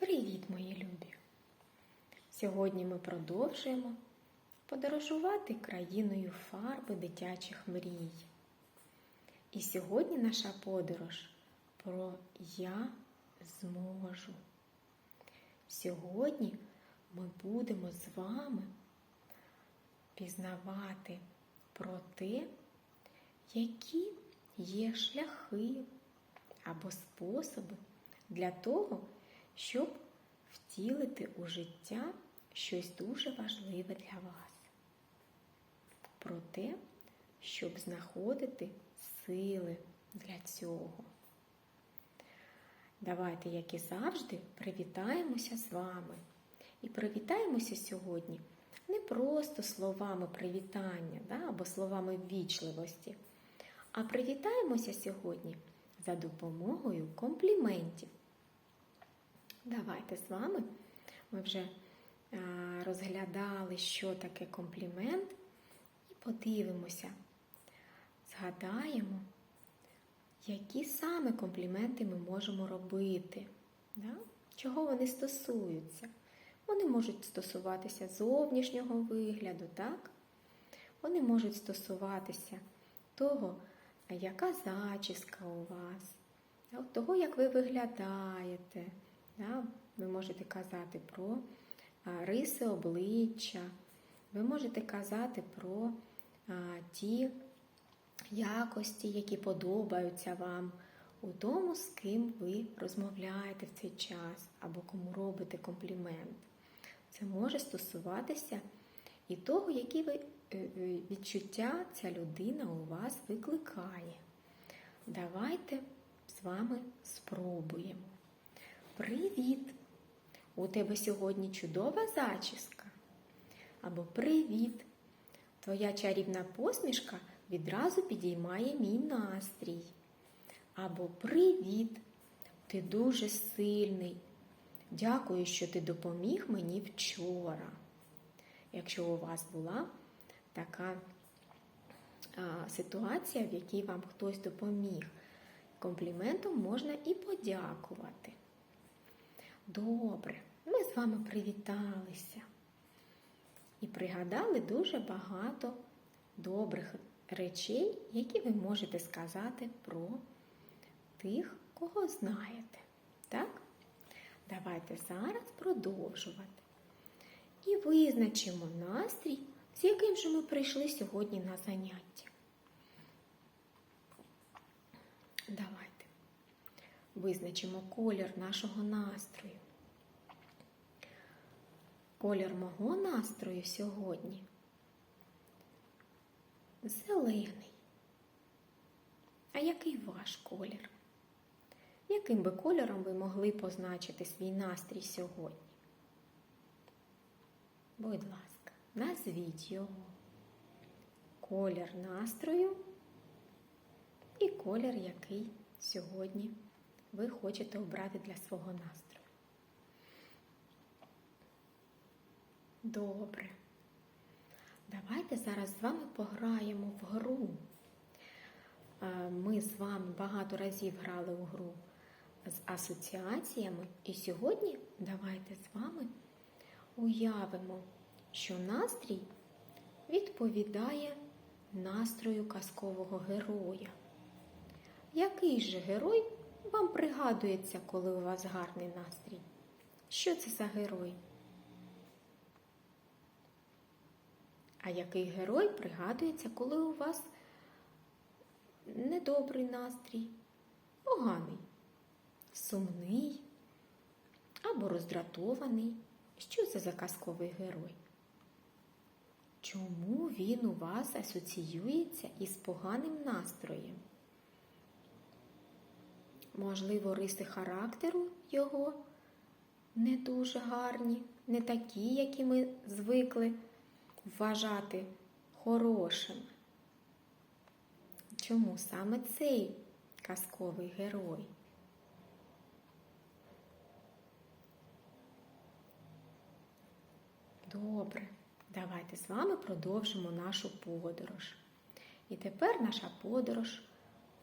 Привіт, мої любі! Сьогодні ми продовжуємо подорожувати країною фарби дитячих мрій. І сьогодні наша подорож про Я зможу. Сьогодні ми будемо з вами пізнавати про те, які є шляхи або способи для того, щоб втілити у життя щось дуже важливе для вас. Про те, щоб знаходити сили для цього. Давайте, як і завжди, привітаємося з вами. І привітаємося сьогодні не просто словами привітання да, або словами ввічливості, а привітаємося сьогодні за допомогою компліментів. Давайте з вами ми вже розглядали, що таке комплімент, і подивимося, згадаємо, які саме компліменти ми можемо робити, да? чого вони стосуються. Вони можуть стосуватися зовнішнього вигляду, так? Вони можуть стосуватися того, яка зачіска у вас, того, як ви виглядаєте. Да? Ви можете казати про риси обличчя, ви можете казати про ті якості, які подобаються вам у тому, з ким ви розмовляєте в цей час, або кому робите комплімент. Це може стосуватися і того, які ви е, е, відчуття ця людина у вас викликає. Давайте з вами спробуємо. Привіт! У тебе сьогодні чудова зачіска. Або привіт! Твоя чарівна посмішка відразу підіймає мій настрій. Або привіт! Ти дуже сильний. Дякую, що ти допоміг мені вчора. Якщо у вас була така а, ситуація, в якій вам хтось допоміг, компліментом можна і подякувати. Добре, ми з вами привіталися і пригадали дуже багато добрих речей, які ви можете сказати про тих, кого знаєте. Так? Давайте зараз продовжувати. І визначимо настрій, з яким же ми прийшли сьогодні на заняття. Давайте визначимо колір нашого настрою. Колір мого настрою сьогодні зелений. А який ваш колір? Яким би кольором ви могли позначити свій настрій сьогодні? Будь ласка, назвіть його. Колір настрою і колір, який сьогодні ви хочете обрати для свого настрою. Добре. Давайте зараз з вами пограємо в гру. Ми з вами багато разів грали в гру з асоціаціями, і сьогодні давайте з вами уявимо, що настрій відповідає настрою казкового героя. Який же герой вам пригадується, коли у вас гарний настрій? Що це за герой? А який герой пригадується, коли у вас недобрий настрій, поганий, сумний або роздратований? Що це за казковий герой? Чому він у вас асоціюється із поганим настроєм? Можливо, риси характеру його не дуже гарні, не такі, які ми звикли вважати хорошими. Чому саме цей казковий герой? Добре, давайте з вами продовжимо нашу подорож. І тепер наша подорож,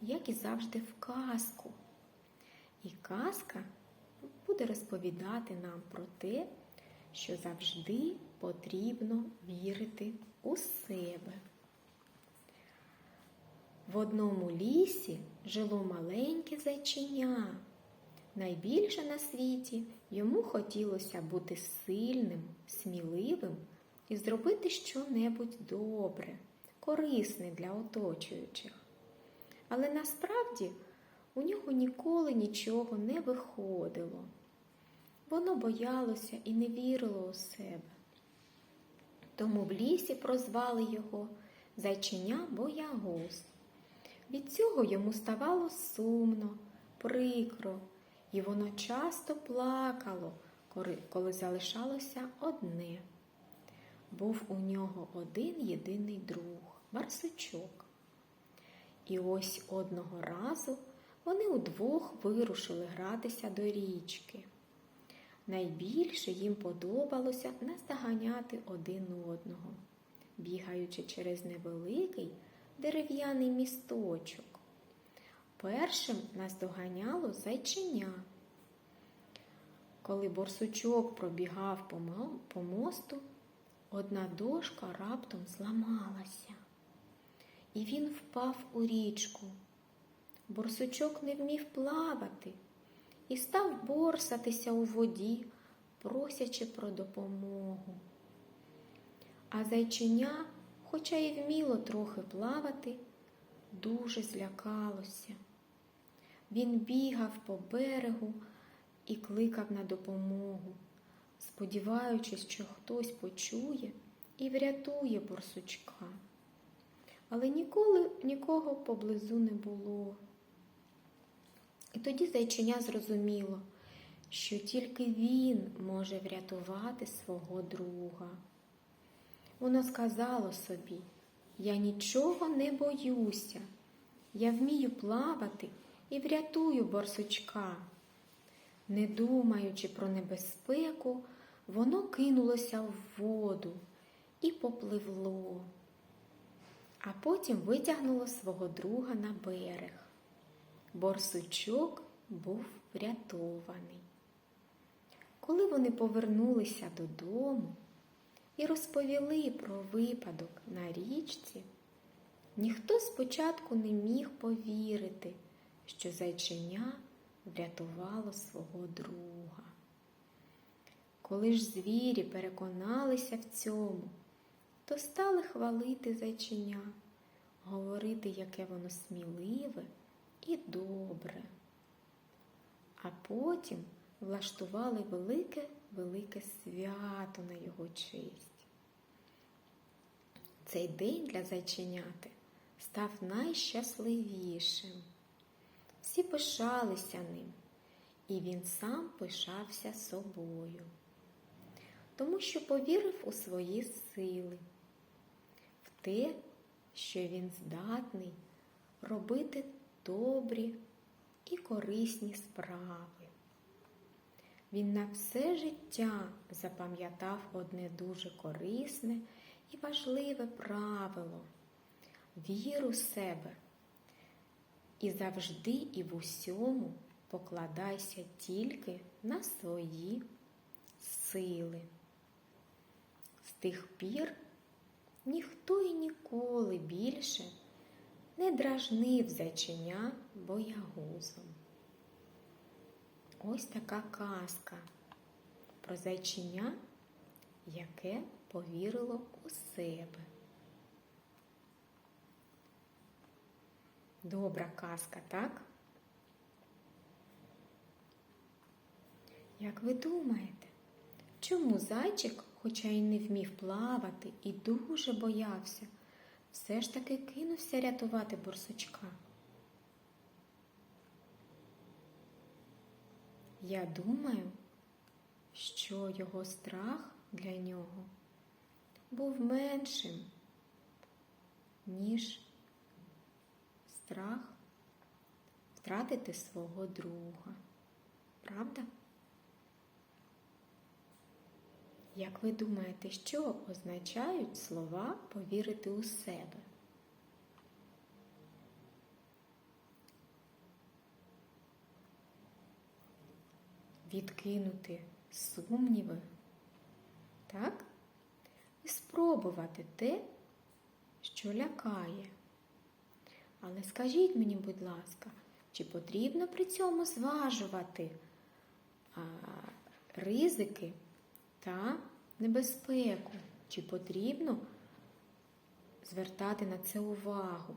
як і завжди, в казку. І казка буде розповідати нам про те, що завжди потрібно вірити у себе. В одному лісі жило маленьке зайчиня. Найбільше на світі йому хотілося бути сильним, сміливим і зробити щонебудь добре, корисне для оточуючих. Але насправді у нього ніколи нічого не виходило. Воно боялося і не вірило у себе. Тому в лісі прозвали його зайчиня боягуз. Від цього йому ставало сумно, прикро, і воно часто плакало, коли залишалося одне. Був у нього один єдиний друг Барсучок. І ось одного разу вони удвох вирушили гратися до річки. Найбільше їм подобалося наздоганяти один одного, бігаючи через невеликий дерев'яний місточок. Першим наздоганяло зайчиня. Коли борсучок пробігав по мосту, одна дошка раптом зламалася, і він впав у річку. Борсучок не вмів плавати і став борсатися у воді, просячи про допомогу. А зайчиня, хоча й вміло трохи плавати, дуже злякалося. Він бігав по берегу і кликав на допомогу, сподіваючись, що хтось почує і врятує борсучка. Але ніколи нікого поблизу не було. І тоді зайчиня зрозуміло, що тільки він може врятувати свого друга. Воно сказало собі, я нічого не боюся, я вмію плавати і врятую борсучка. Не думаючи про небезпеку, воно кинулося в воду і попливло, а потім витягнуло свого друга на берег. Борсучок був врятований. Коли вони повернулися додому і розповіли про випадок на річці, ніхто спочатку не міг повірити, що зайчиня врятувало свого друга. Коли ж звірі переконалися в цьому, то стали хвалити зайчиня, говорити, яке воно сміливе і добре. А потім влаштували велике-велике свято на його честь. Цей день для зайченяти став найщасливішим. Всі пишалися ним, і він сам пишався собою, тому що повірив у свої сили, в те, що він здатний робити добрі і корисні справи. Він на все життя запам'ятав одне дуже корисне і важливе правило віру в себе. І завжди і в усьому покладайся тільки на свої сили. З тих пір ніхто і ніколи більше не дражнив зайчиня боягузом. Ось така казка про зайчиня, яке повірило у себе. Добра казка, так? Як ви думаєте, чому зайчик, хоча й не вмів плавати і дуже боявся, все ж таки кинувся рятувати борсучка? Я думаю, що його страх для нього був меншим, ніж страх втратити свого друга. Правда? Як ви думаєте, що означають слова повірити у себе? відкинути сумніви, так? І спробувати те, що лякає. Але скажіть мені, будь ласка, чи потрібно при цьому зважувати а, ризики та небезпеку? Чи потрібно звертати на це увагу?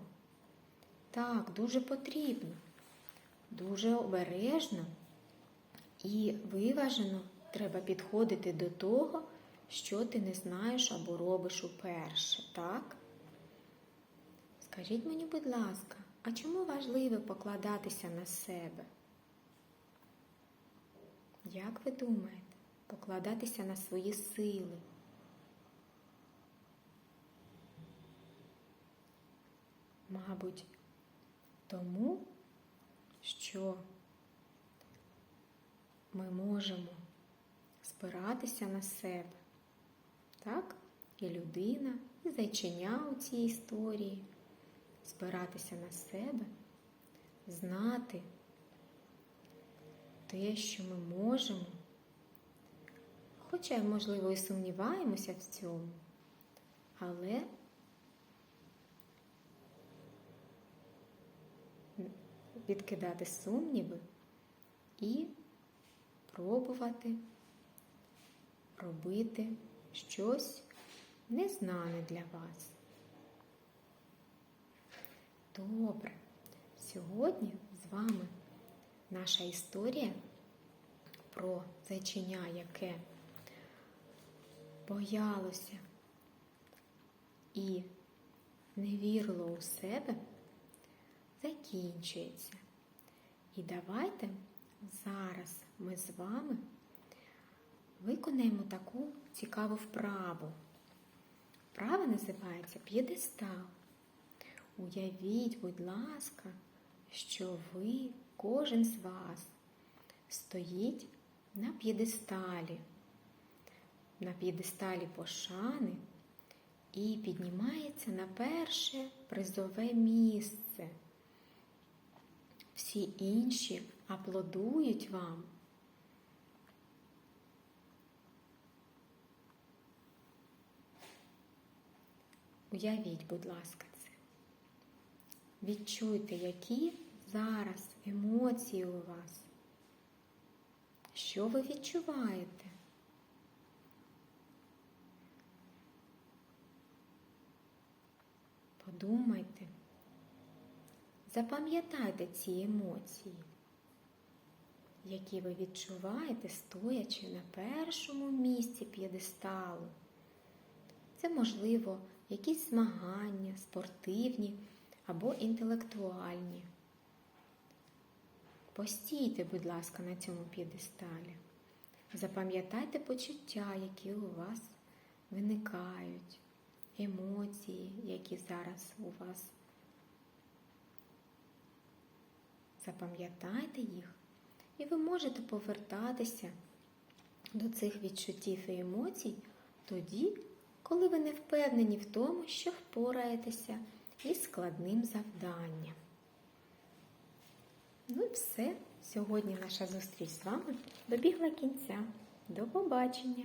Так, дуже потрібно, дуже обережно і виважено треба підходити до того, що ти не знаєш або робиш уперше, так? Скажіть мені, будь ласка, а чому важливо покладатися на себе? Як ви думаєте, покладатися на свої сили? Мабуть, тому, що ми можемо спиратися на себе, так? І людина, і зайчиня у цій історії, спиратися на себе, знати те, що ми можемо, хоча, можливо, і сумніваємося в цьому, але відкидати сумніви і пробувати робити щось незнане для вас. Добре, сьогодні з вами наша історія про зайчиня, яке боялося і не вірило у себе, закінчується. І давайте зараз ми з вами виконаємо таку цікаву вправу. Вправа називається п'єдестал. Уявіть, будь ласка, що ви, кожен з вас, стоїть на п'єдесталі, на п'єдесталі пошани і піднімається на перше призове місце. Всі інші аплодують вам. Уявіть, будь ласка, це. Відчуйте, які зараз емоції у вас. Що ви відчуваєте? Подумайте, запам'ятайте ці емоції, які ви відчуваєте, стоячи на першому місці п'єдесталу. Це, можливо, якісь змагання, спортивні або інтелектуальні. Постійте, будь ласка, на цьому п'єдесталі. Запам'ятайте почуття, які у вас виникають, емоції, які зараз у вас. Запам'ятайте їх, і ви можете повертатися до цих відчуттів і емоцій тоді, коли ви не впевнені в тому, що впораєтеся із складним завданням. Ну і все. Сьогодні наша зустріч з вами добігла кінця. До побачення!